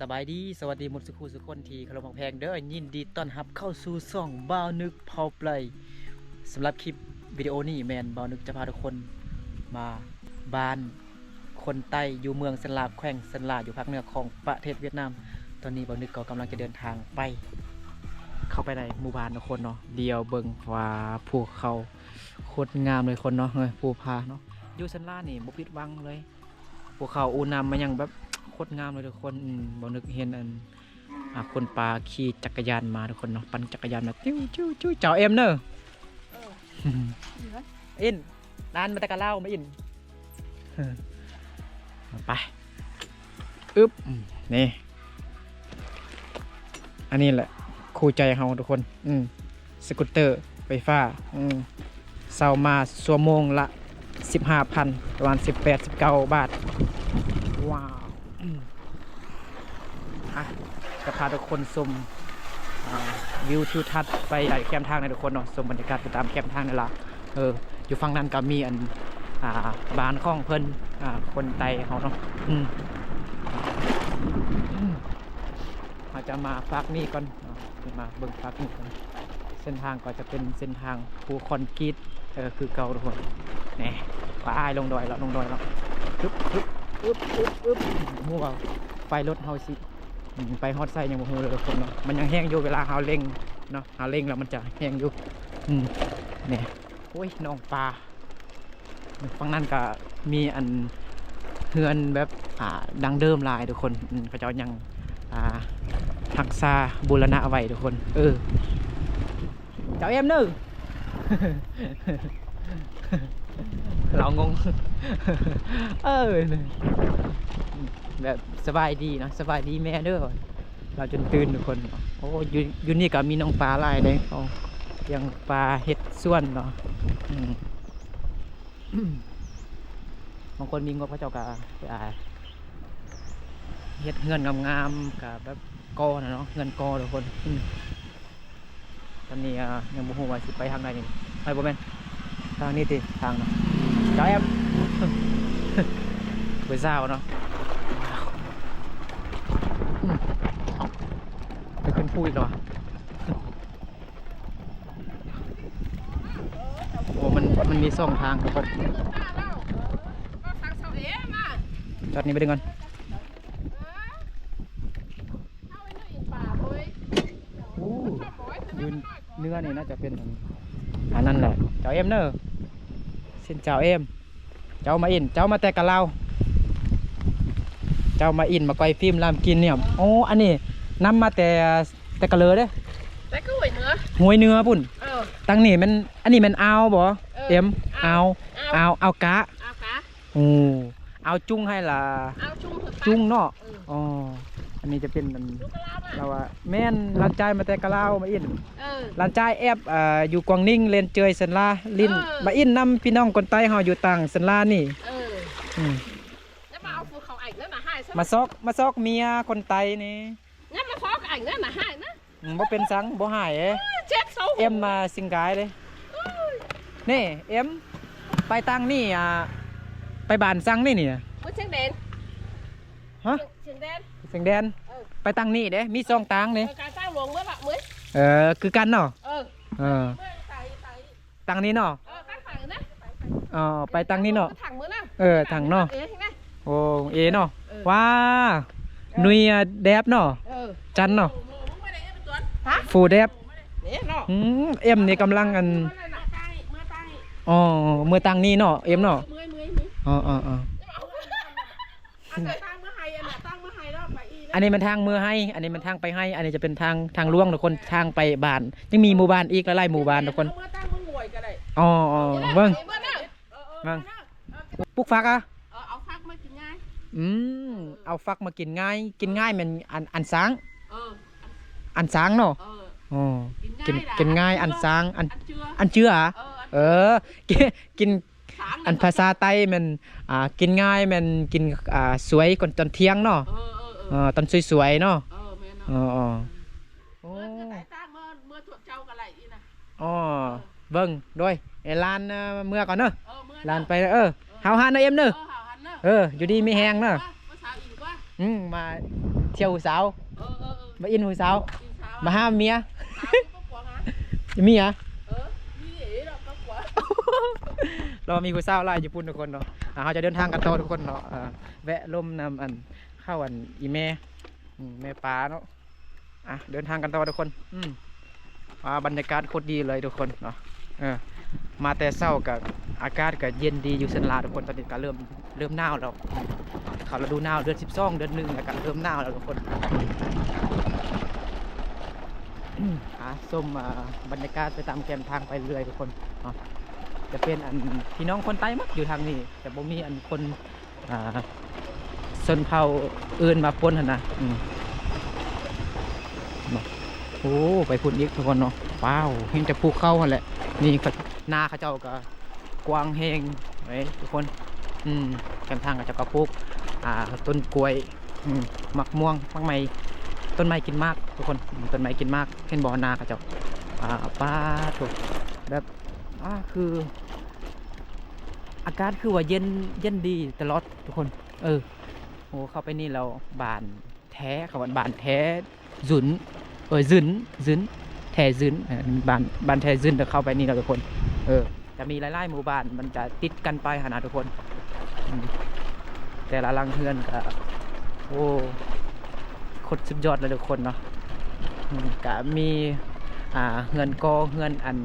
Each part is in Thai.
สบายดีสวัสดีมดสุขุสุคนทีคารพของแพงเด้อยินดีต้อนรับเข้าสู่ช่องบ่าวนึกเผาเปลยสำหรับคลิปวิดีโอนี้แมนบ่าวนึกจะพาทุกคนมาบ้านคนใต้อยู่เมืองสันลาบแขวงสันลาอยู่ภาคเหนือของประเทศเวียดนาม ตอนนี้บ่าวนึกก็กำลังจะเดินทางไป เข้าไปในหมู่บ้านทุกคนเนาะเดียวเบิ่งว่าภูเขาโคตรงามเลยคนเนาะเฮ้ยภูพาเนาะอยู่สันลานี่บ่ผิดหวังเลยภูเขาอูนำมันยังแบบ คตรงามเลยทุกคนอืมบอนึกเห็นอันอ่าคนปลาขี่จักรยานมาทุกคนเนาะปั่นจักรยานมาจิ้วจิ้วจิ้วเจ้าเอ็มเนอะอินนานมาแตะกะเล่าไม่อินเออเอาไปอึ๊บอืมนี่อันนี้แหละคู่ใจเฮาทุกคน อืมสกูตเตอร์ไฟฟ้า อืมเซามาสัวโมงละ 15,000ประมาณ 18-19 บาท ว้าวอืมอะจะ พาทุกคนชมวิวทิวทัศน์ไปไอ้แคมทางในทุกคนเนาะชมบรรยากาศไปตามแคมทางนี่ละเอออยู่ฝั่งนั้นก็มีอันอบ้านข้องเพิ่นคนไตเขาเนาะอืมอืมเราจะมาฝากนี่ก่อนมาเบิ่งฝากนี่ก่อนเส้นทางก็จะเป็นเส้นทางภูคอนกรีตเออคือเก่าทุกคนนี่ป้าอายลงดอยแล้วลงดอยแล้วปึ๊บปึ๊บอึ๊บอึ๊บอึ๊บมั่วไฟรถเฮาสิ ไปฮอดไซยังบ่ฮู้เลยทุกคนเนาะมันยังแห้งอยู่เวลาเฮาเร่งเนาะเฮาเร่งแล้วมันจะแห้งอยู่อืมเนี่ยโอ้ยน้องปลาฝั่งนั้นก็มีอันเฮือนแบบอ่าดังเดิมลายทุกคนอืมเขาเจ้ายังอ่ารักษาบูรณะไว้ทุกคน เออ เจ้าเอ็มนึเรางง เออ แบบสบายดีเนอะสบายดีแม่เด้อเราจนตื่นทุกคนโอ้ยอยู่นี่ก็มีน้องปลาลายเลยเขายังปลาเห็ดส่วนเนาะบางคนมีงบพระเจ้าก็เฮ็ดเงินงามๆกับแบบกอนะเนาะเงินกอทุกคนตอนนี้ยังบ่ฮู้ว่าสิไปทางใดนี่ไปบ่แม่นทางนี้ติทางเนาะ chào em với dao nó ไป ไปขึ้นพูอีกเหรอโอ้มันมันมีสองทางทุกคนจอดนี้ไปดึงก่อนยืนเนื้อนี่น่าจะเป็นอันนั้นแหละเจ้าเอ็มเนอะเส้นเจ้าเอ็มเจ้ามาอินเจ้ามาแต่กับเราเจ้ามาอินมาก้อยฟิล์มลามกินเนี่ยโอ้อันนี้ tay cả lơ đấy แต่ก็หวยเนื้อ Ngồi nưa bùn เออ Tăng này mình Anh này mình ao bó Ừ, Em Ao ao. Ao Ao cá เอากะ Ồ Ao chung hay là เอาชุ่มเถอะ chung nó เออ Ồ Anh này จะเป็นมันลูกกระลาบอะเราอะแม่นหลานชายมาแต่กะลาวมาอินเออหลานชายแอบอ่าอยู่กวางนิ่งเรียนเจยสันลาลินเออมาอินนำพี่น้องคนใต้เฮาอยู่ต่างสันลานี่เอออืมแล้วมาเอาฟูเขา ảnh นั่นน่ะให้ซะมาซอกมาซอกเมียคนไตนี่ งั้นมาฟอก ảnh นั่นน่ะให้นะอืมบ่เป็นสังบ่หายเอ้เจ็ดโซ่เอ็มมาสิงกายเลยนี่เอ็มไปตังนี่อ่าไปบ้านสังนี่นี่มือเชียงแดนฮะเชียงแดน เสียงแดนเออ ไปตังนี่เด้มีซองตังเอนี่อการสร้างหลวงเมื่อแบบมือเออคือกันเนาะเออเออเมื่อไต่ไต่ตังนี้เนาะเออตั้งฝั่งนะอ๋อไปตังนี่เนาะ ถังมือนะเออถังเนาะ เออเห็นไหม โอ้เอเนาะเออ ว้า นุยอะแดบเนาะเออจันเนาะโอ้โหมึงไม่ได้เอ็มเป็นตัวฮะฟูแดบเนี่ยเนาะอืมเอ็มนี่กำลังอันเมื่อไหร่นะตั้งเมื่อตั้งอ๋อมือตังนี่เนาะเอ็มเนาะเมื่อยเมื่อยเมื่อยอ๋ออ๋ออ๋ออันไหนตั้งเมื่อไฮอันไหนตั้งเมื่อไฮแล้วไปอีนะอันนี้มันทางมือให้ อันนี้มันทางไปให้ อันนี้จะเป็นทางทางล่วงทุกคนทางไปบ้าน ยังมีหมู่บ้านอีกหลายๆหมู่บ้านทุกคนเมื่อตั้งมึงหวยก็ได้อ๋ออ๋อเบิ่งเมื่อนั่งเบิ่งปลูกฟักอะ อืมเอาฟักมากินง่าย กินง่ายมันอันอันสางเอออันสางเนาะเอออ๋อกินกินง่ายกินง่ายอันสางอันอันเจืออันเชื่ออะเออเออกินกินสางอันภาษาไต้มันอ่ากินง่ายมันกินอ่าสวยก่อนตอนเที่ยงเนาะเออเออเอเอออตอนสวยๆเนาะเออแม่เนาะอ๋ออ๋อโอ้เมื่อไหนตั้งเมื่อเมื่อถั่วเจ้ากันไรอีนะอ๋อเบิ่งด้วยไอ้ลานเอ่อเมื่อก่อน เนอะเออเมื่อลานไปเออเฮาหาเนอะเอ็มเนเออะอหาหันเนอะเออ อยู่ดีมีแฮงเนอะเมื่อเช้าอีกว่าอืมมาเที่ยวหูสาว เออเออเออมาอินหูสาว กินเช้ามาห้ามเมียสาวก็กลัวนะจะมีเหรอะเออมีเอ๋เราก็กลัวเรามีหูสาวไล่ญี่ปุ่นทุกคนเนาะอ่าเราจะเดินทางกันต่อทุกคนเนาะอ่าแวะลมนำอันเข้าอันอีแม่อืมแม่ปลาเนาะอะเดินทางกันต่อทุกคน อืมอ่าบรรยากาศโคตรดีเลยทุกคนเนาะเออ มาแต่เช้ากับอากาศก็เย็นดีอยู่เซนลาทุกคนตอนนี้ก็เริ่มเริ่มหนาวแล้วเขาเราดูหนาวเดือนสิบสองเดือนหนึ่งแล้วก็เริ่มหนาวแล้วทุกคนหาส้มบรรยากาศไปตามแกมทางไปเรื่อยทุกคนเนาะจะเป็นอันพี่น้องคนใต้มักอยู่ทางนี้ แต่บ่มีอันคนชนเผ่าอื่นมาปนนนะโอ้ไปพุ่นอีกทุกคนเนาะว้าวเห็นแต่ภูเขากันแหละนี่ก็ หน้าเขาเจ้าก็กว้างแหงไว้ทุกคนอืมแกมทางเขาเจ้าก็ปลูกอ่าต้นกล้วยอืมมักม่วงมักไม้ต้นไม้กินมาก ทุกคนต้นไม้กินมากเห็นบ่อนาเขาเจ้าอ่าป้าถูกแบบอ่าคือ อากาศคือว่าเย็นเย็นดีตลอดทุกคน เออโอ้เข้าไปนี่เราบานแท้เขาว่าบานแท้ zun เออ zun zun แท้ zun เออบานบานแท้ zun เดี๋ยวเข้าไปนี่เราทุกคน เออ จะมีหลายๆหมู่บ้านมันจะติดกันไปหานะทุกคนอืมแต่ละหลังเฮือนก็โอ้โคตรสุดยอดเลยทุกคนเนาะอืมก็มีอ่าเงินกอเงินอัน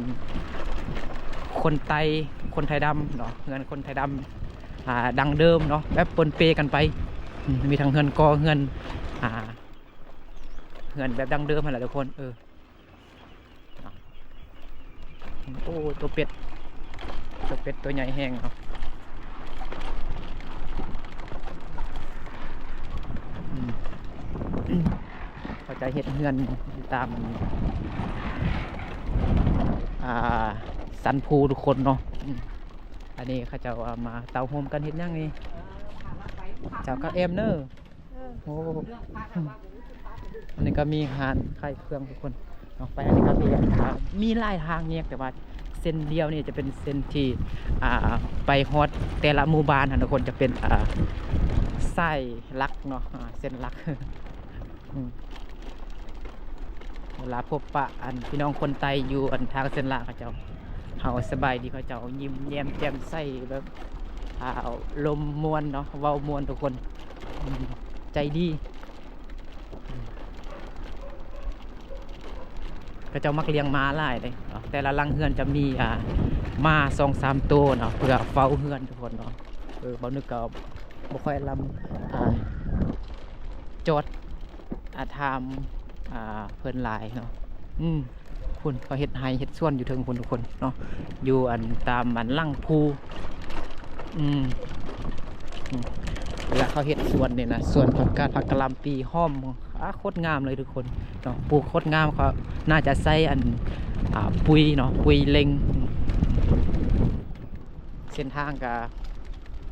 คนไตคนไทยดำเนาะเงินคนไทยดำอ่าดังเดิมเนาะแบบปนเปกันไปอืมมีทั้งเงินกอเงินอ่าเงินแบบดังเดิมนั่นแหละทุกคนเออเนาะ โอ้ตัวเป็ด ตัวเป็ดตัวใหญ่แห้งเนาะอืมเขาจะเห็ดเฮือนตามอ่าสันภูทุกคนเนาะอันนี้เขาจะเอามาเตาโฮมกันเห็ดยังนี่เจ้าก็เอมเนอร์โอ้อันนี้ก็มีหานขายเครื่องทุกคน ไปอันนี้ก็มีอ่ามีหลายทางเนี่ยแต่ว่าเส้นเดียวนี่จะเป็นเส้นที่ไปฮอตแต่ละหมู่บ้านนะทุกคนจะเป็นไส้ลักเนาะเส้นลักเวลาพบปะอันพี่น้องคนไตอยู่อันทางเส้นลางเขาเจ้าเฮาสบายดีเขาเจ้ายิ้มแย้มแจ่มใสแบบเอาลมมวนเนาะเว้ามวนทุกคนใจดีอืม เขาเจ้ามักเลี้ยงม้าหลายเลยเนาะแต่ละลังเฮือนจะมีอ่าม้าสองสามตัวเนาะเพื่อเฝ้าเฮือนทุกคนเนาะเออบ่นึกก็บ่ค่อยลำอ่าจดอาทามอ่าเพิ่นหลายเนาะอืมคุณเขาเฮ็ดไฮเฮ็ดส่วนอยู่เทิงคนทุกคนเนาะอยู่อันตามอันลังภูอืมอืมเวลาเขาเฮ็ดส่วนเนี่ยนะส่วนผักกาดผักกะหล่ำปีห้อม โคตรงามเลยทุกคนเนาะปลูกโคตรงามเขาน่าจะใส่อันอ่าปุ๋ยเนาะปุ๋ยเล็ง เส้นทางก็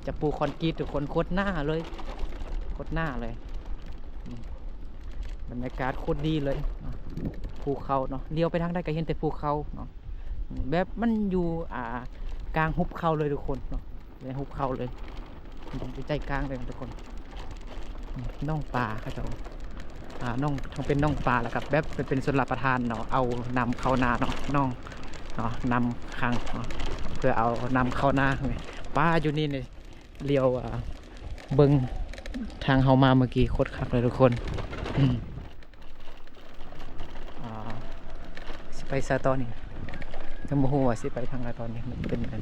จะปลูกคอนกรีตทุกคนโคตรหน้าเลยโคตรหน้าเลยบรรยากาศโคตรดีเลยภูเขาเนาะเลี้ยวไปทางใดก็เห็นแต่ภูเขาเนาะแบบมันอยู่อ่ากลางหุบเขาเลยทุกคนเนาะในหุบเขาเลยอยู่ใจกลางเลยทุกคนน่องปลาเขาจะอ่า น่องทั้งเป็นน่องปลาแล้วกับแบบเป็นเป็นส่วนรับประทานเนาะเอานำเข้านาเนาะน่องเนาะนำคางเนาะเพื่อเอานำเข้านาปลาอยู่นี่เนี่ยเลี้ยวเบิงทางเฮามาเมื่อกี้โคตรคักเลยทุกคนอืมอ่าสิไปซาตอนนี้จะโมโหว่าสิไปทางไหนตอนนี้มันเป็นอัน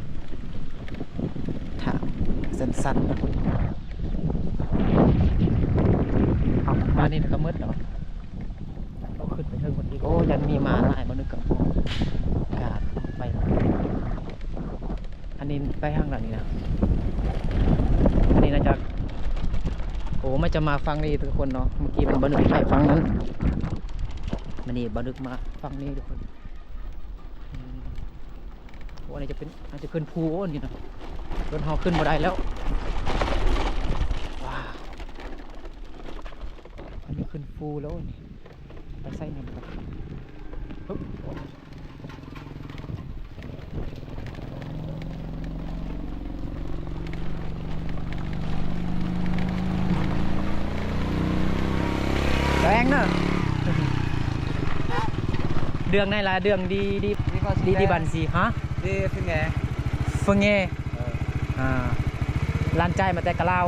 ทางสั้นๆ เอามานี่ก็มืดเนาะเราขึ้นไปเทิงคนอีกโอ้ยันมีหมาหลายมานึกกับพวกกาดไป อันนี้ไปทางหลังนี้นะ อันนี้น่าจะ โอ้ไม่จะมาฟังนี่ทุกคนเนาะ เมื่อกี้มันบันทึกไปฟังนั้น มันนี่บันทึกมาฟังนี่ทุกคนอืมโอ้อันนี้จะเป็นอาจจะขึ้นภูโอ้นี่เนาะรถเฮาขึ้นมาได้แล้วว้าว อันนี้ขึ้นภูแล้วนี่ไปใส่หนึ่งก่อนปึ๊บเนอะเดืองในละเดืองดีดี Đi con ดีดีบันสีฮะ Đi phía nghe ฟงเงอ่าลานใจมาแต่กะลาว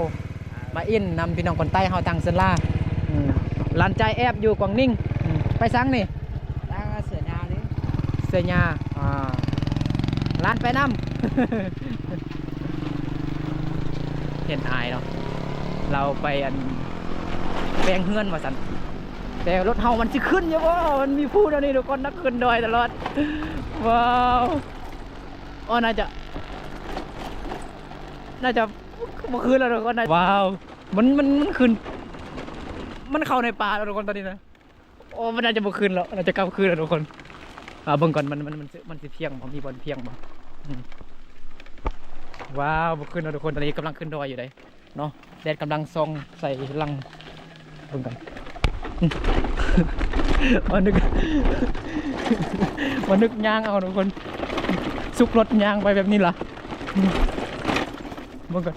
มาอินนำพี่น้องคนใต้เฮาตังเซนล่า อืมลานใจแอบอยู่กวางนิ่งอืมไปสังนี่ Đang sửa nhà đi เสียญาอ่าลานไปนำเห็นอายเนาะเราไปอันแปลงเฮือนมาสันแต่รถเฮามันสิขึ้นอยู่บ่มันมีผู้เดียวนี้ทุกคนนักขึ้นดอยตลอด ว้าวอ๋อน่าจะ น่าจะเมื่อคืนแล้วทุกคนนะว้าว มันมันมันคืน มันเข้าในป่าแล้วทุกคนตอนนี้นะโอ้มันน่าจะเมื่อคืนแล้วน่าจะกลับคืนแล้วทุกคนอ่าเบิ่งก่อนมันมันมันมันสิเพียงบ่มีบอลเพียงบ่ว้าวเมื่อคืนแล้วทุกคนตอนนี้กำลังขึ้นดอยอยู่เลยเนาะแดดกำลังส่องใส่ลังเบิ่งกันอืมมานึกมานึกย่างเอาทุกคนซุกรถย่างไปแบบนี้ล่ะเมื่อก่อน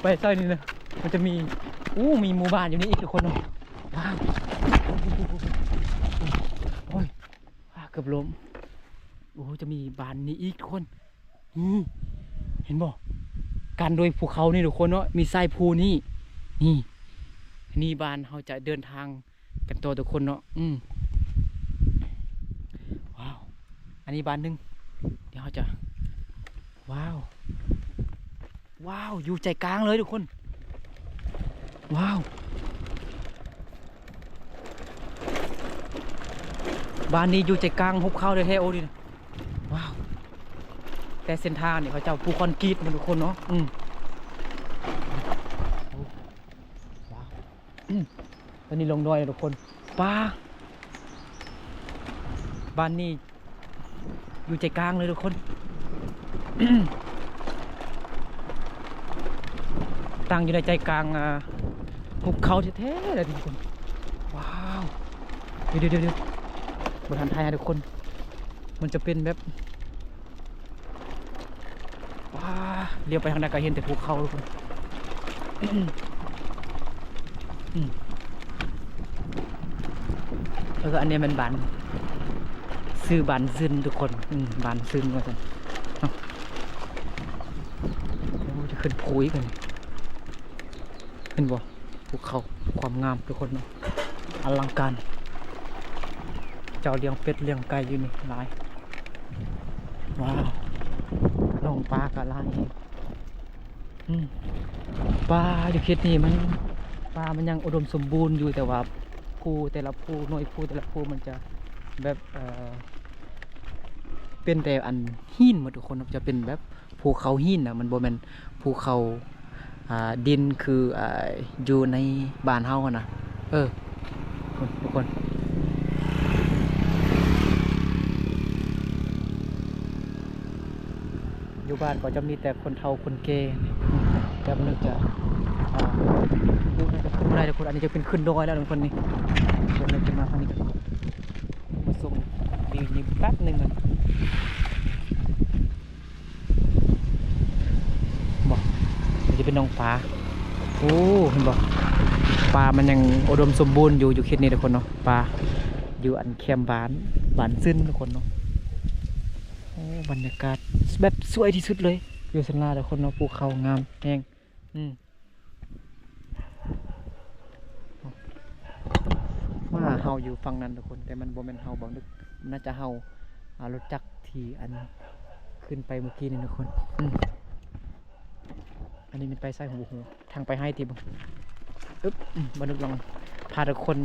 ไปซอยนี้นะมันจะมีอู้มีหมู่บ้านอยู่นี่อีกทุกคนเนาะ โอ้ยเกือบล้ม โอ้จะมีบานนี้อีกทุกคนนี่เห็นบ่การโดยภูเขานี่ทุกคนเนาะ มีทรายภูนี่ นี่ นี่บานเขาจะเดินทางกันตัวทุกคนเนาะ อืมว้าว อันนี้บานหนึ่งเดี๋ยวเขาจะ ว้าว ว้าว อยู่ใจกลางเลยทุกคน ว้าว บ้านนี้อยู่ใจกลางหุบเขาเลยแท้โอ้ดินว้าวแต่เส้นทางเนี่ยเขาเจ้าภูคอนกรีตมันทุกคนเนาะอืมว้าวตอนนี้ลงดอยแล้วทุกคนป้าบ้านนี้อยู่ใจกลางเลยทุกคนตั้งอยู่ในใจกลางหุบเขาแท้ๆเลยทุกคน ว้าว เดี๋ยวเดี๋ยวเดี๋ยว บนทันไทยนะทุกคน มันจะเป็นแบบว้าเลี้ยวไปทางใดก็เห็นแต่ภูเขาทุกคนอืมอืมแล้วก็อันนี้มันบานซื้อบานซึนทุกคนบานซึนว่าสันจะขึ้นภูอีกเลยเห็นบ่ภูเขาความงามทุกคนเนาะอลังการ จ้าเลี้ยงเป็ดเลี้ยงไก่อยู่นี่หลายว้าวลงปลากะลายอีกปลาอยู่เขตนี้มันปลามันยังอุดมสมบูรณ์อยู่แต่ว่าภูแต่ละภูหน่วยภูแต่ละภูมันจะแบบเออเป็นแต่อันหินหมดทุกคนจะเป็นแบบภูเขาหินนะมันบ่แมนภูเขาดินคืออาอยู่ในบ้านเฮานะเออทุกคน อยู่บ้านก็จะมีแต่คนเฒ่าคนแก่แต่มันจะอ่าดูน่าจะไม่ได้ทุกคนอันนี้จะเป็นขึ้นดอยแล้วทุกคนนี่เดี๋ยวเราจะมาทางนี้กันมาส่งดีนี่แป๊บหนึ่งกันบอกจะเป็นน้องฟ้าโอ้เห็นบอกปลามันยังอุดมสมบูรณ์อยู่อยู่เขตนี้ทุกคนเนาะปลาอยู่อันแคมบานบานซึ้นทุกคนเนาะ บรรยากาศแบบสวยที่สุดเลยอยู่สันลาทุกคนเนาะภูเขางามแห้งอืมว่าเฮาอยู่ฝั่งนั้นทุกคน แต่มันบ่แม่นเฮาบ่นึกมันน่าจะเฮาอ่ารถจักรที่อันขึ้นไปเมื่อกี้นี่ทุกคนอันนี้มันไปไส้หูหูทางไปให้ทีบงอึ๊บมบันทึกลองพาทุกคน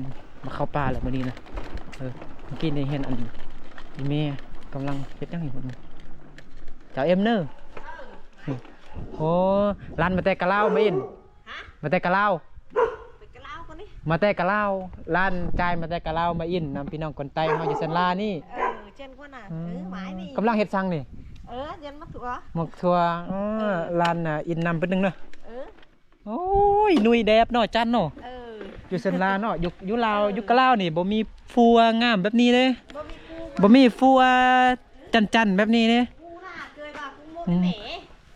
มาเข้าป่าแหละมื่อนี้นะเออเมื่อกี้ในเห็นอันอีเม่ กำลังเฮ็ดยังอยู่คนเจ้าเอ็มเนอร์โอ้ร้านมาแต่กะเล่าวไม่อินฮะมาแต่กะเล่าวไปกระเล้ากันนี่มาแต่กะเล่าวร้านจ่ายมาแต่กะเล่าวมาอินนำพี่น้องคนใต้เฮาอยู่เซนลานี่เออเช่นคนน่ะเออหมายนี่กำลังเฮ็ดซังนี่เออเย็นมาถั่วหมกทัวอ๋อร้านน่ะอินนำเป็นหนึงเนาะเออโอ้ยหนุยแดบเนาะจันเนาะเอออยู่เซนลาเนาะอยู่อยู่ลาวอยู่กะลาวนี่บ่มีฟัวงามแบบนี้เด้บ่มีกู บ่มีฟัวจันๆแบบนี้เด้กูน่ะเกยว่ากูโมดแหน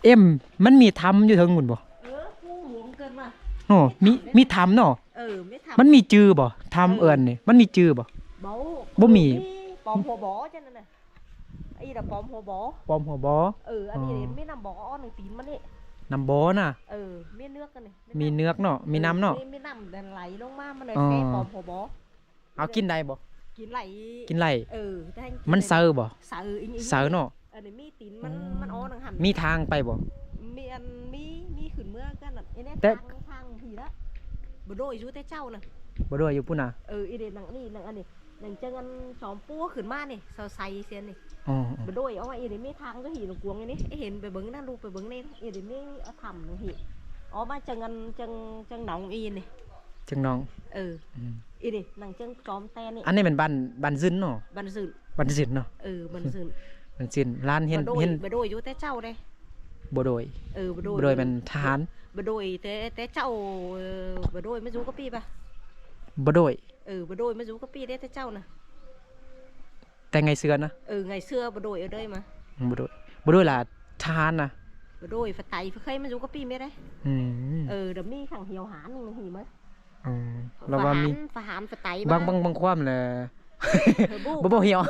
เอ็มมันมีทำอยู่เทิงหุ่นบ่เออกูหลวงเกินมาโอ้มีมีทำเนาะเออไม่ทำมันมีจือบ่ทำเอิ้นนี่มันมีจื่อบ่ bố Bố mì. bòm hồ bó cho nên này ấy là bòm hồ bó ปอมหัวบ่ ừ anh Ờ. đi đến mấy năm bó này tín mất đi น้ำบ่น่ะ ừ miếng nước cái này มีเนื้อกเนาะมีน้ำเนาะ miếng nằm đèn lấy lông ma mà này Ờ. cái bòm hồ bó เอากินได้บ่ kín lại กินไร ừ thế anh มันเซอร์บ่ sợ ý ý เซอร์เนาะ ở đây mi tín มัน Ờ. มันอ้อนังหันมีทางไปบ่มีอันมีมีขึ้นเมื่อกันน่ะไอ้เนี่ยแต่ทางทางผีละบ่โดยอยู่แต่เจ้าน่ะบ่ด้วยอยู่ปุ่นน่ะเอออีเดนหนังนี่หนังอันนี้หนังจังอันสองปัวขึ้นมานี่เสาใสเสียนนี่อ๋อบ่โดยเอาไว้อีเดนมีทางก็หีหลงกวงอันนี้ไอ้เห็นไปเบิ่งนั่นลูกไปเบิ่งนี่อีเดนมีเอาทำหนูหีอ๋อมาจังอันจังจังหนองอีนี่ จังน้อง เอออืมอีนี่หนังจังจอมแตนนี่อันนี้เป็นบ้านบ้านซึนเนาะบันสืนบ้านซึนเนาะเออบันสืนบ้านซึนร้านเห็นบ่โดยเห็นบ่โดยอยู่แต่เจ้าเด้บ่โดยเออบ่โดบ่ยโดยเป็นทหารบ่โดยแต่แต่เจ้าเออบ่โดยไม่รู้ก็ปีป่ะบ่โดย ừ bà đôi mới rú cái pi đấy thế cháu nè แต่ไงเสือนะ ừ ngày xưa bà đôi ở đây mà บ่โดยบ่โดยล่ะทหารน่ะ bà đôi phải tay phải khay mới rú cái pi mới đấy อืม ừ đầm mi thằng hiểu hán nhưng mà gì mới อืมแล้ว và ว่ามี hán và hán phải tay บางบางบางความแหละ bố บ่บ่เหี่ยว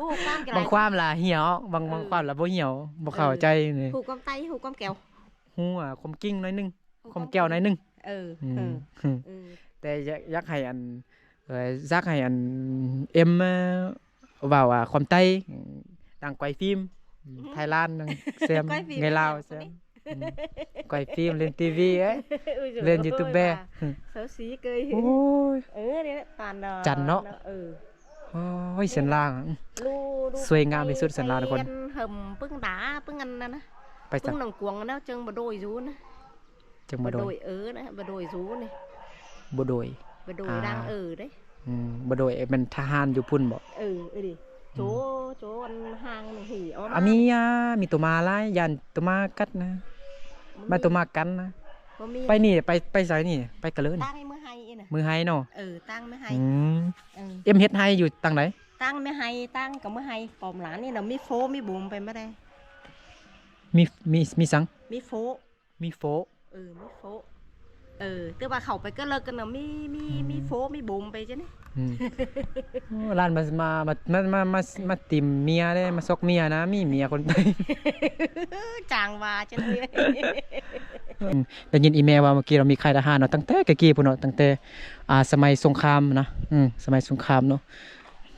bố con cái บาง này ความล่ะเหี่ยวบางบางเออความล่ะบ่เหี่ยวบ่เข้าเออใจนี่ hù con tay hù con kèo ฮู้อะคมกิ้งหน้อยหนึง hù คมแก้วหน้อยหนึง ừ อืม ừ อืม ừ แต่อยากอยากให้อันเอ่ออยากให้อันเอ็มเอ่อเว้าว่าความใต้ ต่างไกวฟิล์มไทยลานดังแซม Quay phim ไงลาว đẹp แซม đấy. อืมไกวฟิล์มเล่นทีวีเอ้ย Ôi giời เล่น ơi ยูทูบเบอร์ bà. xấu xí cười โอ้ย ừ đấy đấy, toàn là Chằn nó. ừ โอ้ยเส้นล่างอะ lu lu สวยงามที่สุดสันลาทุกคน ăn hầm bưng đá bưng ăn nè ไปจัก bưng nòng cuồng nó chân bà đôi rú nè จัง bà บ่โดย đôi ớ nè bà đôi rú này บ่โดย bà đôi À. đang ở đấy อืมบ่โดยเป็นทหารอยู่พุ่นบ่ ừ ừ đi chỗ chỗ ăn hàng này hỉ ó อะมีอะมีตัวมาหลายยันตัวมากัดนะ มาตัวมากันนะ có mi ไปนี่ไปไปไสนี่ไปกะเลิน tăng mới hay nè มือไฮเนาะ ừ tăng mới อื hay ม ừ เอ็มเฮ็ดไฮอยู่ตังไหน tăng mới hay tăng cả mới hay còn lá này là mi phố mi bùm ไป mới đây มีมีมีสัง mi phố มีโฟ ừ mi phố ừ tức là khẩu phải cái lơ cái là mi mi mi phố mi bùm ไป chứ này อืมโอ้ร้านมามามามามามามาติมเมียเด้มาซอกเมียนะมีเมียคนใต้ chàng và chứ này อืมได้ยินอีเมลว่าเมื่อกี้เรามีค่ายทหารเนาะตั้งแต่กะกี้พุ่นเนาะตั้งแต่อ่าสมัยสงครามนะอืมสมัยสงครามเนาะ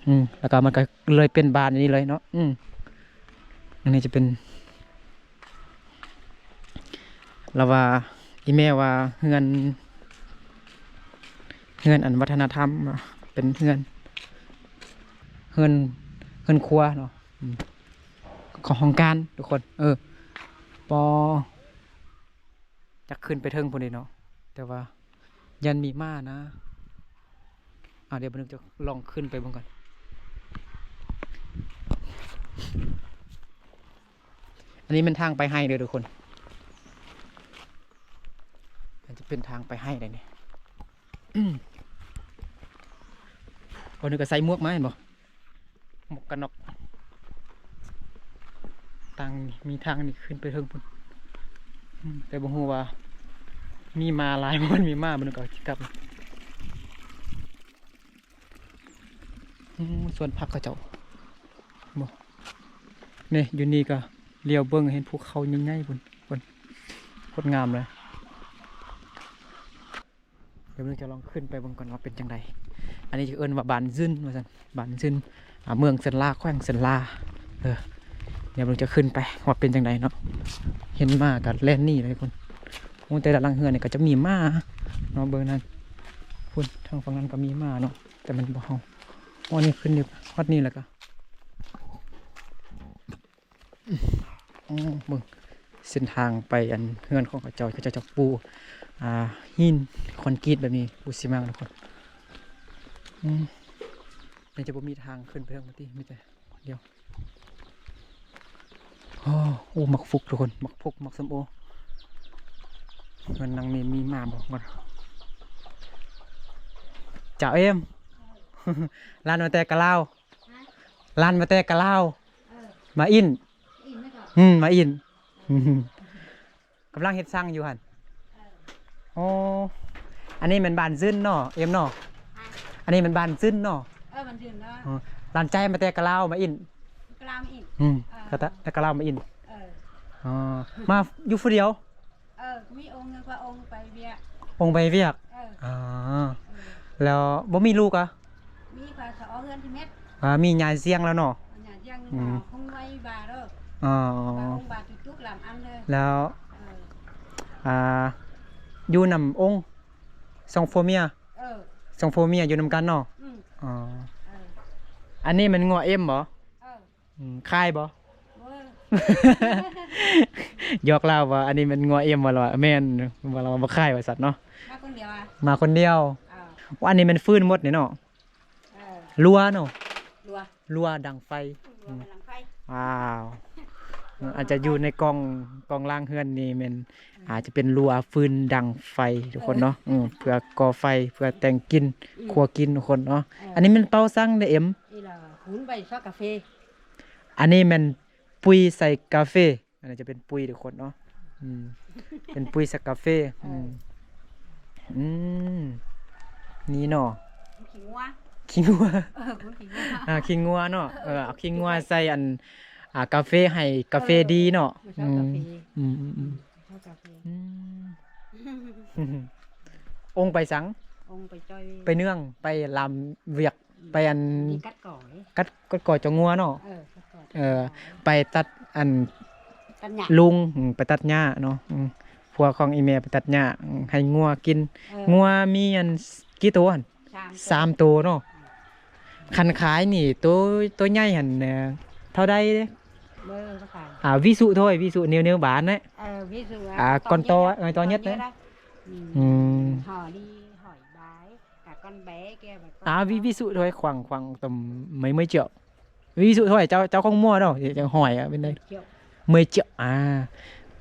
อืมแล้วก็มันก็เลยเป็นบ้านอันนี้เลยเนาะอืมอันนี้จะเป็นแล้วว่า อีเมลว่าเฮือนเฮือนอันวัฒนธรรมเป็นเฮือนเฮือนเฮือนครัวเนาะของของการทุกคน เออ ปอจะขึ้นไปเทิงพอดีเนาะแต่ว่า ยันมีมานะอ่าเดี๋ยวบันทึกจะลองขึ้นไปบ้างก่อนอันนี้เป็นทางไปให้เลยทุกคน มันจะเป็นทางไปให้เลยเนี่ยอืมคนนึงก็ใส่หมวกมาเห็นบ่หมวกกันน็อกทางมีทางนี่ขึ้นไปเทิงพุ่นอืมแต่บ่ฮู้ว่า มีมาหลายมันมีมามันก็สิกลับอืมส่วนผักเขาเจ้าบ่นี่อยู่นี่ก็เลี้ยวเบิ่งเห็นภูเขาใหญ่ๆพุ่นพุ่นโคตรงามเลย เดี๋ยวเราจะลองขึ้นไปบิ่งก่อนว่าเป็นจังไดอันนี้จะเอิ้นว่าบานซึนว่าซั่นบานซึนเมืองเซนลาแขวงเซนลาเออเดี๋ยวเราจะขึ้นไปว่าเป็นจังไดเนาะเห็นมากับแลนนี่เลยคนโอ้แต่ด้านหลังเฮือนเนี่ยก็จะมีมาเนาะเบอร์นั้นพุ่นทางฝั่งนั้นก็มีมาเนาะแต่มันบ่เฮาวันนี้ขึ้นอยู่ฮอดนี่แหละก็อ๋อเบิ่งเส้นทางไปอันเฮือนของเขาเจ้าเขาจ้าจะปู อ่าหินคอนกรีตแบบนี้ปูซีเมนต์ทุกคนอืมนี่จะบ่มีทางขึ้นไปทางปติมีแต่เดียวโอ้โอ้มักฟุกทุกคนมักฟุกมักสมโอเงินนางนี่มีมาบอกก่อนจ่าเอ็มร้านมาแต่กะลาวร้านมาแต่กะลาวมาอินอืมมาอินอืมกำลังเฮ็ดสร้างอยู่หัน โอ้อันนี้เป็นบ้านซึนเนาะเอ็มเนาะอันนี้มันบ้านซึ้นเนาะเออมันถึงแล้วอ๋อร้านใจมาแต่กะลาวมาอินกลามอีกอืมอ่าก็ตะแต่กะลาวมาอินเอออ๋อมาอยู่ผู้เดียวเออมีองค์หนึงว่าองค์ไปเบียร์องค์ไปเวียกเอออ๋อเออแล้วบ่มีลูกอะมีกว่าสอเฮือนที่เม็ดอ่ามียายเสียงแล้วเนาะอันอย่างยังอืมคงไว้บาเด้ออ๋อบาองค์บาจุกๆหลามอันเลยแล้วเอออ่า อยู่นำองค์สองโฟเมียเออสองโฟเมียอยู่นำกันเนาะอืมอ๋อเอออันนี้มันงัวเอ็มบ่เอออืมค่ายบ่ เว้ยยอกเล่าว่า อันนี้มันงัวเอ็มว่าเราแม่นว่าเราบ่ค่ายว่าสัตว์เนาะมาคนเดียวอะมาคนเดียวเออว่าอันนี้มันฟื้นหมดนี่เนาะเออรัวเนาะรัวรัวดังไฟ รัวไปหลังไฟว้าว อาจจะอยู่ในกล่องกล่องล่างเฮือนนี่แมันอาจจะเป็นรัวฟืนดังไฟทุกคนเนาะอืมเพื่อก่อไฟเพื่อแต่งกินครัวกินทุกคนเนาะอันนี้มันเตาสั่งเด้อเอ็ม นี่ล่ะหุนใบซอกกาแฟอันนี้มันปุ๋ยใส่กาแฟอันนี้จะเป็นปุ๋ยทุกคนเนาะอืม เป็นปุ๋ยใส่กาแฟอืมอืมนี่เนาะขิงวัว ขี้งัวเออคุณขิงวัว อ่าขี้งัวเนาะเออเอาขี้งัวใส่อัน อ่ากาแฟให้กาแฟดีเนาะชอบกาแฟอืมอืมอืมชอบกาแฟอืมองค์ไปสังองค์ไปจอยไปเนื่องไปลำเวียกไปอันมีกัดก่อยกัดกัดก่อจงงัวเนาะ เออกัดก่อยเออ ไปตัดอันกันหยาลุงอืมไปตัดหญ้าเนาะอืมผัวของอีเมไปตัดหญ้าอืมให้งัวกิน เอองัวมีอันกี่ตัวหั่น สามสามตัวเนาะคันขายนี่ ตัวตัวใหญ่หันเอ่อเท่าใดเด้ เบอร์ก็ขายอ่าวิสุ thôi วิสุเนียวเนียวบานนะเออ ví dụ À, con to á, người to nhất đấy. ừ. ừ. hỏi đi hỏi bái cả con bé kia và con à to. ví ví dụ thôi khoảng khoảng tầm mấy mươi triệu ví dụ thôi cháu cháu không mua đâu thì cháu hỏi ở bên đây triệu 10 triệu à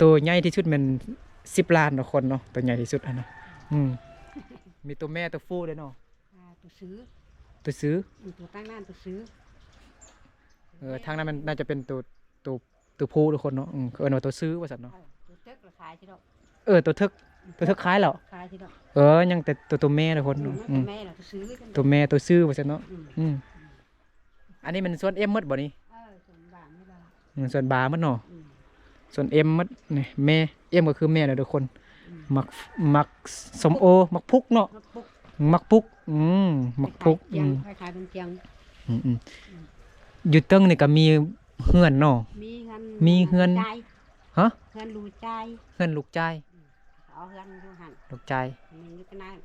ตัวใหญ่ที่สุดมัน10ล้านต่อคนเนาะตัวใหญ่ที่สุดอันเนาะอืมมีตัวแม่ตัวผู้ด้วยเนาะ à, tôi xứ ตัวซื้อ ừ, tôi tăng nan tôi xứ เออทางนั้นมันน่าจะเป็นตัว ตัวตัวผู้ทุกคนเนาะอืมเออเนาะตัวซื้อว่าสัตว์เนาะ ờ, tôi tức là khai chứ đâu เออตัวทึกตัวทึกคล้ายแล้ว khai chứ đâu เออยังแต่ตัวตัวแม่ทุกคน ừ, เนาะ nó อื cái ม mẹ là tôi xứ chứ ตัวแม่ตัวซื้อว่าสัตว์เนาะ ừ. อืมอันนี้มันส่วนเอ็มหมดบ่นี่ ờ chuẩn bản như là อืมส่วนบาร์มันเนาะ ừ. ส่วนเอ็มมันนี่แม่เอ็มก็คือแม่เลยทุกคนมักมักสมโอมักพุกเนาะ nó bục มักพุกอืมมักพุกอืม chiang khai khai bên chiang อืมอืมอยู่เตึงนี่ก็มี เฮือนเนาะ mi ngân Mi ngân. chai ฮะ ngân lù chai เฮือนลูกชาย ở ngân lu hẳn ลูกชาย mình như cái này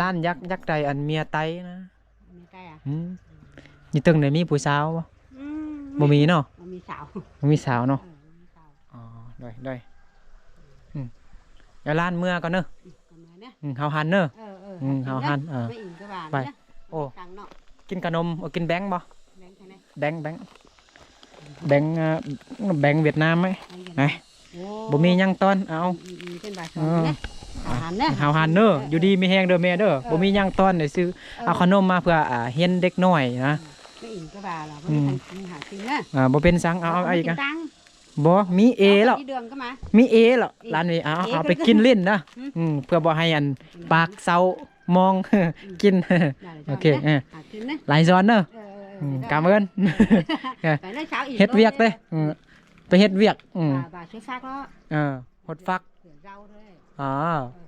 ล้านยักษ์ยักษ์ใดอันเมียไตนะ mi chai à อืมอยู่เตึงไหนมีผู้สาวบ่ ừ. บ่มีเนาะ Mà mi xảo บ่มีสาวเนาะ ừ, mi xảo อ๋อได้ได้อืมเดี๋ยวล้านเมื่อก่อนเนอะ ừ. còn nói nữa อืมเฮาหันเนอะ ờ ờ Ừ, hào nhá. hăn, ờ. Với ỉn các bạn Vậy. nhá. Ồ. Càng nọ กินขนมเอากินแบงค์บ่ đánh thế này แบงค์แบงค์ แบงค์เอ่อแบงค์เวียดนามไหม Anh nhìn Này. Ồ. บ่มีหยังตอนเอา Ừ, ừ, trên bài Ờ. sổ nhá hào hàn nhá หาวหันเนอะอยู่ดีมีแฮงเด้อแม่เด้อบ่มีหยังตอนได้ซื้อเอาขนมมาเพื่ออ่าเฮียนเด็กน้อยนะ với ỉn các bà là Ừ. với thành sinh hảo sinh nhá อ่าบ่เป็นสังเอาเอา Không เอาอีก có อะ tiền tăng. บ่มีเอ Đó, แล้ว đi đường cơ mà มีเอแล้วร้านนี้เอาเอเอาก็ไปกินเล่นนะอืมอืมเพื่อบ่ให้อันปากเซามองกิน Này là cho Ok, nhá. ờ. Hảo sinh nhá หลายซ้อนเด้อ Ờ, ờ, อืม ờ, cảm ơn phải nói sao ỉn เฮ็ด luôn เวียก chứ. เด้อืมไปเฮ็ดเวียกอืม bà bà xuất phát đó เออหดฟัก rửa rau thôi อ๋อ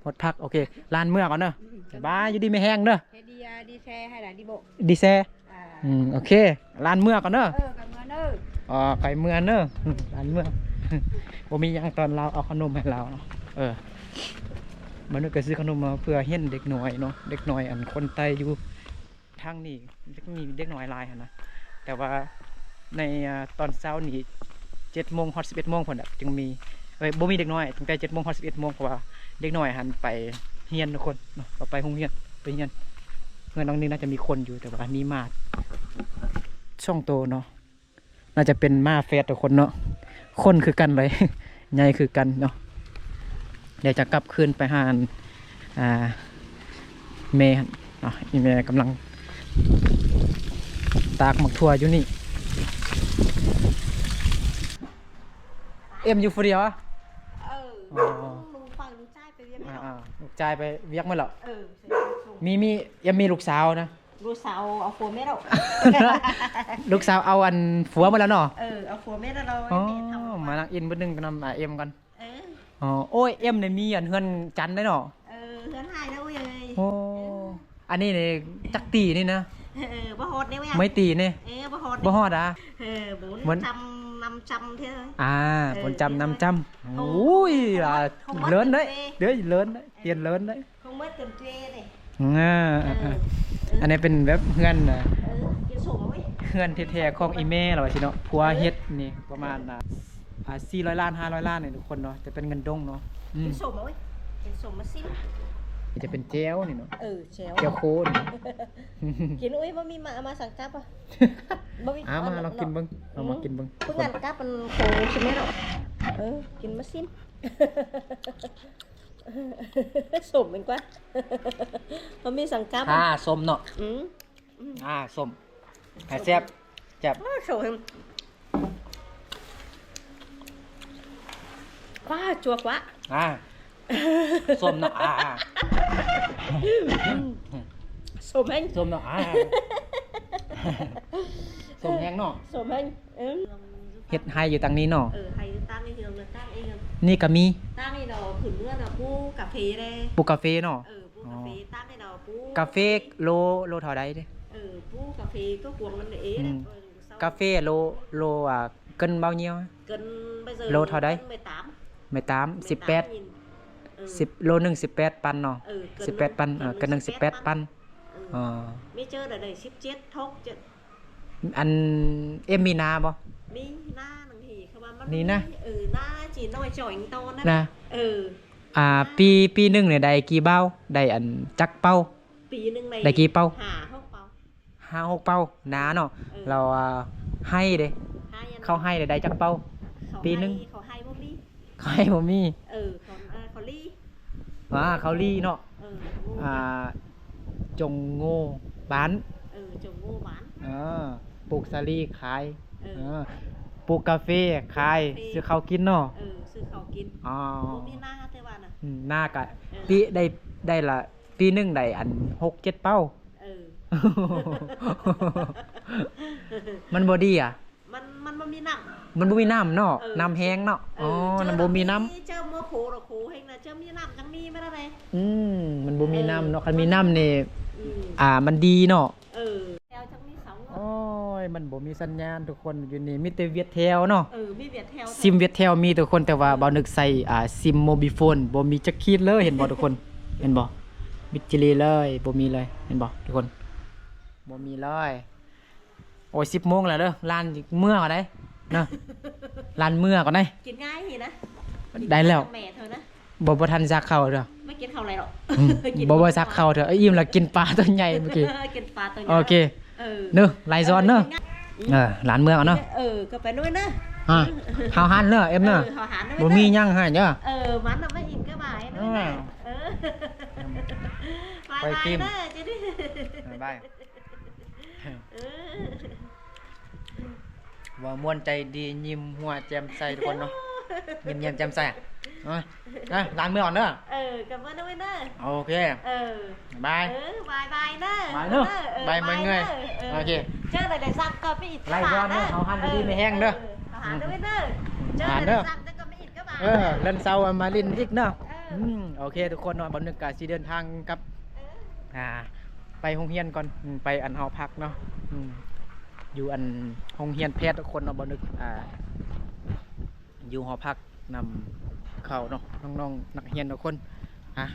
หดพัก โอเคร้านเมื่อก่อนเด้อ Ừ, ừ, สบายอยู่ดีไม่แห้งเด้อ thế đi à, đi xe hay là đi bộ ดีแซ à อืมโอเคร้านเมื่อก่อนเด้อ ờ cảm ơn ơi อ๋อไก่เมื่อเนอะอืมร้านเมื่อผมมีหยังตอนเราเอาขนมให้เราเนาะเออมันก็ซื้อขนมมาเพื่อเห็นเด็กน้อยเนาะเด็กน้อยอันคนไตอยู่ ทางนี้เด็มีเด็กน้อยลายนะแต่ว่าในตอนเช้านี่เจ็ดโมงฮอดสิบเอ็ดโมงคนจึงมีเอ้ยบ่มีเด็กน้อยตั้งแต่เจ็ดโมงฮอดสิบเอ็ดโมงเพราะว่าเด็กน้อยหันไปเฮียนทุกคนเนาะไปโรงเรียนไปเฮียนเงินน้องนี่น่าจะมีคนอยู่แต่ว่ามีมาช่องโตเนาะน่าจะเป็นมาเฟสทุกคนเนาะคนคือกันเลยใหญ่คือกันเนาะเดี๋ยวจะกลับคืนไปหาอันอ่าเมย์เนาะอีเมย์กำลัง ตากหมักทั่วอยู่นี่ เอ็มอยู่คนเดียวอะ ừ Ờ. lù phần lù chai từ viên อ่า này อ่าลูกชายไปเวียกมาแล้ว ừ sẽ xuống มีมีเอ็มมีลูกสาวนะ ลูกสาวเอาผัวแม่เราลูกสาวเอาอันผัวมาแล้วเนาะเออเอาผัวแม่เราอ๋อแม่ทำมานั่งอินเบิ่งนึงกันนำอ่าเอ็มกันเอออ๋อโอ้ยเอ็มเนี่ยมีอันเฮือนจันทร์ได้เนาะเออเฮือนหายแล้วเว้ยโอ้อันนี้นี่จักตีนี่นะเออบ่ฮอดเนี่ยเว้ยไม่ตีนี่เออบ่ฮอดบ่ฮอดอะเออบุญเหมือนจำนำจำเท่านั้นอ่าเออคนจำนำจำโอ้โอ้ยอะเขาวัดเลินได้เต็มที่เดี๋ยวเลินได้เตียนเลินได้คงไม่เต็มเจเลยอ่าเออ่าออ่าอันนี้เป็นแบบเฮือนน่ะเออกินสมเอาไว้เฮือนแท้ๆของอีแม่เราสิเนาะผัวเฮ็ดนี่ประมาณอะอ่า400ล้าน500ล้านนี่ทุกคนเนาะแต่เป็นเงินดงเนาะอืมกินสมเอาไว้กินสมมาซิ มนี่จะเป็นแจ้วนี่เนาะเออแชวแจ้วโคนกินอุ้ยบ่มีมาเอามาสั่งจับอะบ่มีอ่ามาลองกินเบิ่งเอามากินเบิ่งเพิ่งงานกับมันโคใช่ไหมเนาะเออกินมาซิมสมเป็นกว่ามันมีสั่งกับอ่าส้มเนาะอืมอ่าส้มอ่าแซ่บแซ่บอ้าวโชว์ให้ว้าจัวกวะอ่า ส้มเนาะอ่าอ่าสมแห้งส้มเนาะอ่าส้มแห้งเนาะสมแห้งเออเฮ็ดให้อยู่ตังนี้เนาะเออใครตั้งนี่คือเราตั้งเองนี่ก็มีตั้งนี่เราผืนเมื่อเราปูกาแฟเลยปลูกกาแฟเนาะเออปูกาแฟตั้งนี่เราปูกาแฟโลโลเท่าใดเด้เออปูกาแฟก็กวงมันเอ๋อืนะมเออ sau กาแฟโลโลอะเกิน bao nhiêu á? gần bây giờ Lô thảo đấy? gần 18 18 18 nghìn. Ừ. 10โลหนึง18ปันเนาะ ừ, gần 18ปันเออกันหนึง18ปัน ừ. อ๋อ mi chơi ở đây ship chết thốt chứ อันเอ็มมีนาบ่ mi na đằng thì không ăn bắt Ní mi. na? ừ na chỉ nói cho anh to đó นะ ừ อ่าปีปีหนึงเนี่ยได้กี่เบ้าได้อันจักเป้าปีหนึง này Đây kia bao? hả không bao ห้าหกเป้าหนาเนาะ ừ. เราอ่าให้เด้ hai anh เขาให้ได้ได้จักเป้าเขาปีหนึ่งให้เขาให้บ่มีเขาให้บ่มีเออเขาอ่าเขา ลีอ่าเขาลีเนาะเออโง่อ่าจงโง่บ้านเออจงโง่บ้านเออปลูกสาลีขายเออเออปลูกกาแฟขายซื้อข้าวกินเนาะเออซื้อเขาวกินอ๋อบ่มีหน้าแต่ว่าน่ะอืมหน้ากะเออปีได้ได้ละปีหนึงได้อันหกเจ็ดเป้า เออ มันบ่ดีอะ มันมันบ่มีน้ำมันบ่มีน้ำเนาะเออน้ำแห้งเนาะเออ๋ออน้ำบ่มีน้เจ้ามือโขหรอโขเฮงนะเจ้ามีน้ำจังมีไม่ได้เลยำอืมมันบ่มีเออน้ำเนาะคันมีน้ำนี่อืมอ่ามันดีเนาะเออแถวจังมีสองโอ้ยมันบ่มีสัญญาณทุกคนอยู่นี่มีแต่เวียดแถวเนาะเออมีเวียดแถวซิมเวียดแถวมีทุกคนแต่ว่าบ่นึกใส่อ่าซิมโมบิโฟนบ่มีจักขีดเลยเห็นบ่ทุกคนเห็นบ่มิดจิลีเลยบ่มีเลยเห็นบ่ทุกคนบ่มีเลย โอ้ย10โมงแล้วเด้อร้านเมื่อก่อนได้เนาะร้านเมื่อก่อนได้ กินง่ายนี่นะได้แล้วแม่เธอนะบ่บ่ทันซักข้าวเด้อไม่กินข้าวอะไรหรอกอืมกินบ่บ่ซักข้าวเด้อเอ้ยอิ่มแล้วกินปลาตัวใหญ่เมื่อกี้กินปลาตัวใหญ่โอเคเออเด้อไลซอนเด้อเออร้านเมื่อก่อนเนาะเออก็ไปด้วยนะอ่าเฮาหันเด้อเอ็มเด้อเออเขาหาด้วยบ่นะมีหยังให้เด้อ เออมันน่ะไม่อิ่มก็บ่ายด้วยนะเออไปไปกิกินนจะได้บาย เออ ว่าม่วนใจดียิ้มหัวแจ่มใสทุกคนเนาะยิ้มแย้มแจ่มใสอะเอาอะล้างมือก่อนเด้อเออกลับมาด้วยนะโอเคเออ บาย เออบายบายนะบายเนอะออบายมันเงยบนะโอเค เจออะไรได้ซักก็ไปอิดไล่ย้อนเนอะเอาหันไปดีไม่แห้งเด้อเอาหันด้วยเด้อเจอหัอะนไรเด้อได้ซักแล้วก็ไม่อิดก็บายเออเล่นเซาเอามาลินอีกเนาะเอออืมโอเค ทุกคนเนาะบันนึกกาสิเดินทางกลับเอออ่า ไปโรงเรียนก่อนอืมไปอันเฮาพักเนาะอืม อยู่อันโรงเรียนแพทย์ทุกคนเนาะบันนึกอ่าอยู่หอพักนำเข้าเนาะน้องๆนักเรียนทุกคนอะ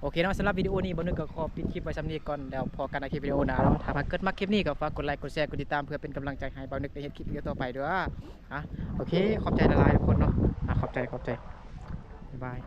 โอเคเนาะสำหรับวิดีโอนี้บนึกก็ขอปิดคลิปไว้สำนี้ก่อนแล้วพอกันในคลิปวิดีโอหน้าเนาะถ้าเกิดมาคลิปนี้ก็ฝากกดไลค์กดแชร์กดติดตามเพื่อเป็นกำลังใจให้บ่าวนึกได้เห็นคลิปวิดีโอต่อไปด้วยอะโอเคขอบใจละลายทุกคนเนาะอะขอบใจขอบใจบ๊ายบาย